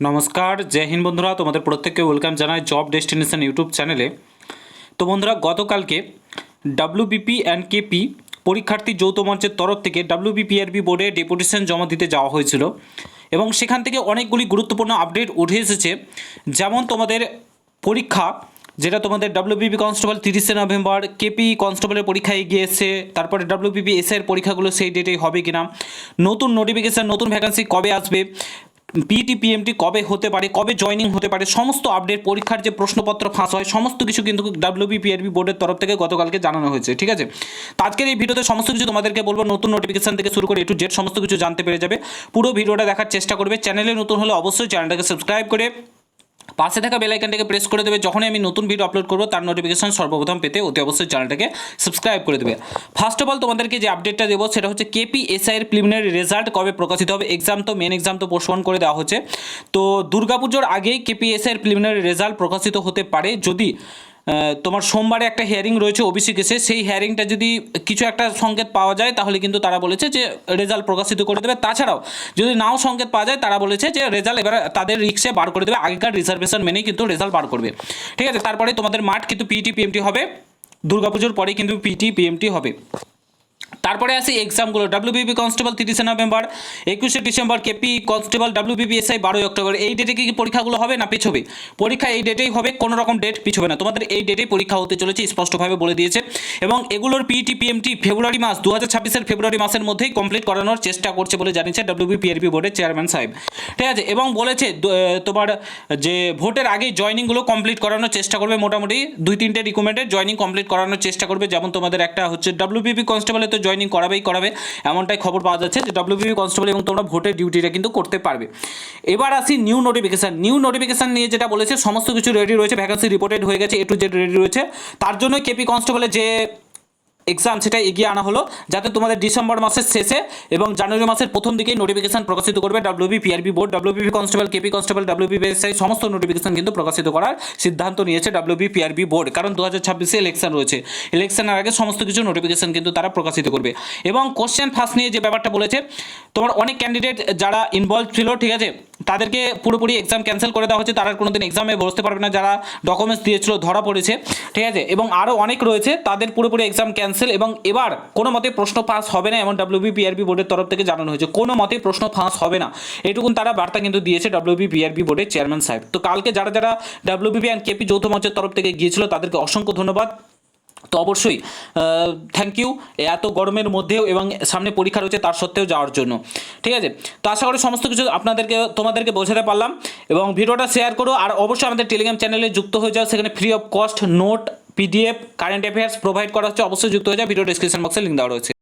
নমস্কার, জয় হিন্দ বন্ধুরা, তোমাদের প্রত্যেককে ওয়েলকাম জানাই জব ডেস্টিনেশন ইউটিউব চ্যানেলে তো বন্ধুরা, গতকালকে ডাব্লিউবিপি অ্যান্ড কেপি পরীক্ষার্থী যৌথ মঞ্চের তরফ থেকে ডাব্লিউবিপিআরবি বোর্ডে ডেপুটেশন জমা দিতে যাওয়া হয়েছিল এবং সেখান থেকে অনেকগুলি গুরুত্বপূর্ণ আপডেট উঠে এসেছে। যেমন তোমাদের পরীক্ষা, যেটা তোমাদের ডাব্লিউবিপি কনস্টেবল তিরিশে নভেম্বর কেপি কনস্টেবলের পরীক্ষা এগিয়ে এসছে, তারপরে ডাব্লিউবিপি এস এর পরীক্ষাগুলো সেই ডেটেই হবে কিনা, নতুন নোটিফিকেশান নতুন ভ্যাকান্সি কবে আসবে পিটি পিএমটি কবে হতে পারে, কবে জয়নিং হতে পারে, সমস্ত আপডেট পরীক্ষার যে প্রশ্নপত্র ফাঁস হয়, সমস্ত কিছু কিন্তু ডাব্লিউবিপিআরবি বোর্ডের তরফ থেকে গতকালকে জানানো হয়েছে, ঠিক আছে? আজকের এই ভিডিওতে সমস্ত কিছু তোমাদেরকে বলব, নতুন নোটিফিকেশান থেকে শুরু করে এ টু জেড সমস্ত কিছু জানতে পেরে যাবে। পুরো ভিডিওটা দেখার চেষ্টা করবে, চ্যানেলে নতুন হলে অবশ্যই চ্যানেলটাকে সাবস্ক্রাইব করে পাশে থাকা বেল আইকনটাকে প্রেস করে দেবে। যখনই আমি নতুন ভিডিও আপলোড করব, তার নোটিফিকেশন সর্বপ্রথম পেতে অতি অবশ্যই চ্যানেলটাকে সাবস্ক্রাইব করে দেবে। ফার্স্ট অফ অল তোমাদেরকে যে আপডেটটা দেবো, সেটা হচ্ছে কেপিএসআই এর প্রিলিমিনারি রেজাল্ট কবে প্রকাশিত হবে? এক্সাম তো মেন এক্সাম তো পোস্টপোন করে দেওয়া হচ্ছে। তো দুর্গাপুজোর আগেই কেপিএসআই এর প্রিলিমিনারি রেজাল্ট প্রকাশিত হতে পারে। যদি তোমার সোমবারে একটা হিয়ারিং রয়েছে ওবিসি কেসে সেই হিয়ারিংটা যদি কিছু একটা সংকেত পাওয়া যায়, তাহলে কিন্তু তারা বলেছে যে রেজাল্ট প্রকাশিত করে দেবে। তাছাড়াও, যদি নাও সংকেত পাওয়া যায়, তারা বলেছে যে রেজাল্ট এবার তাদের রিক্সে বার করে দেবে। আগেকার রিজার্ভেশন মেনেই কিন্তু রেজাল্ট বার করবে। ঠিক আছে? তারপরে তোমাদের মাঠ কিন্তু পিটি পিএমটি হবে। দুর্গাপুজোর পরেই কিন্তু পিটি পিএমটি হবে। তারপরে আসি এক্সামগুলো ডাব্লিউবিপি কনস্টেবল তিরিশে নভেম্বর একুশে December KP constable WBP SI বারোই অক্টোবর এই ডেটে কি পরীক্ষাগুলো হবে না পিছবে? পরীক্ষা এই ডেটেই হবে কোনো রকম ডেট পিছবে না। তোমাদের এই ডেটেই পরীক্ষা হতে চলেছে, স্পষ্টভাবে বলে দিয়েছে। এবং এগুলোর পিটি পিএমটি ফেব্রুয়ারি মাস দু হাজার ছাব্বিশের ফেব্রুয়ারি মাসের মধ্যেই কমপ্লিট করানোর চেষ্টা করছে বলে জানিয়েছে ডাব্লিউবিপিআরপি বোর্ডের চেয়ারম্যান সাহেব। ঠিক আছে? এবং বলেছে তোমার যে ভোটের আগেই জয়নিংগুলো কমপ্লিট করানোর চেষ্টা করবে, মোটামুটি দুই তিনটে রিকমেন্ডেড জয়নিং কমপ্লিট করানোর চেষ্টা করবে। যেমন তোমাদের একটা হচ্ছে ডাব্লিউবিপি কনস্টেবলে তো জয়নিং করাবেই করাবে, এমনটাই খবর পাওয়া যাচ্ছে যে ডব্লিউবিপি কনস্টেবল এবং তোমরা ভোটের ডিউটিটা কিন্তু করতে পারবে। এবার আসি নিউ নোটিফিকেশান নিউ নোটিফিকেশান নিয়ে যেটা বলেছে, সমস্ত কিছু রেডি রয়েছে ভ্যাকান্সি রিপোর্টেড হয়ে গেছে এ টু জেড রেডি রয়েছে। তার জন্য কেপি কনস্টেবলের যে এক্সাম সেটা এগিয়ে আনা হলো, যাতে তোমাদের ডিসেম্বর মাসের শেষে এবং জানুয়ারি মাসের প্রথম দিকেই নোটিফিকেশন প্রকাশিত করবে WB PRB board WB constable KP constable WB SI সমস্ত নোটিফিকেশন কিন্তু প্রকাশিত করার সিদ্ধান্ত নিয়েছে ডাব্লিউবি পিআরবি বোর্ড কারণ দু হাজার ছাব্বিশে ইলেকশন রয়েছে। ইলেকশনের আগে সমস্ত কিছু নোটিফিকেশন কিন্তু তারা প্রকাশিত করবে। এবং কোশ্চেন ফার্স্ট নিয়ে যে ব্যাপারটা বলেছে, তোমার অনেক ক্যান্ডিডেট যারা ইনভলভ ছিল, ঠিক আছে? তাদেরকে পুরোপুরি এক্সাম ক্যান্সেল করে দেওয়া হচ্ছে, তারা কোনোদিন এক্সামে বসতে পারবে না। যারা ডকুমেন্টস দিয়েছিল, ধরা পড়েছে, ঠিক আছে? এবং আরও অনেক রয়েছে, তাদের পুরোপুরি এক্সাম ক্যান্সেল এবং এবার কোনো মতে প্রশ্ন পাস হবে না, এমন ডাব্লিউবি পিআরবি বোর্ডের তরফ থেকে জানানো হয়েছে। কোনো মতে প্রশ্ন ফাঁস হবে না। এটুকুন তারা বার্তা কিন্তু দিয়েছে ডাব্লিউবি পিআরবি বোর্ডের চেয়ারম্যান সাহেব। তো কালকে যারা যারা ডাব্লিউবিপি অ্যান্ড কেপি যৌথ মঞ্চের তরফ থেকে গিয়েছিল, তাদেরকে অসংখ্য ধন্যবাদ। তো অবশ্যই থ্যাংক ইউ এত গরমের মধ্যেও এবং সামনে পরীক্ষা রয়েছে তার সত্ত্বেও যাওয়ার জন্য। ঠিক আছে? তো আশা করি সমস্ত কিছু আপনাদেরকে, তোমাদেরকে বোঝাতে পারলাম এবং ভিডিওটা শেয়ার করো আর অবশ্যই আমাদের টেলিগ্রাম চ্যানেলে যুক্ত হয়ে যাও, সেখানে free of cost note PDF current affairs provide করা হচ্ছে, অবশ্যই যুক্ত হয়ে যাও ভিডিও ডিসক্রিপশন বক্সে লিঙ্ক দেওয়া রয়েছে।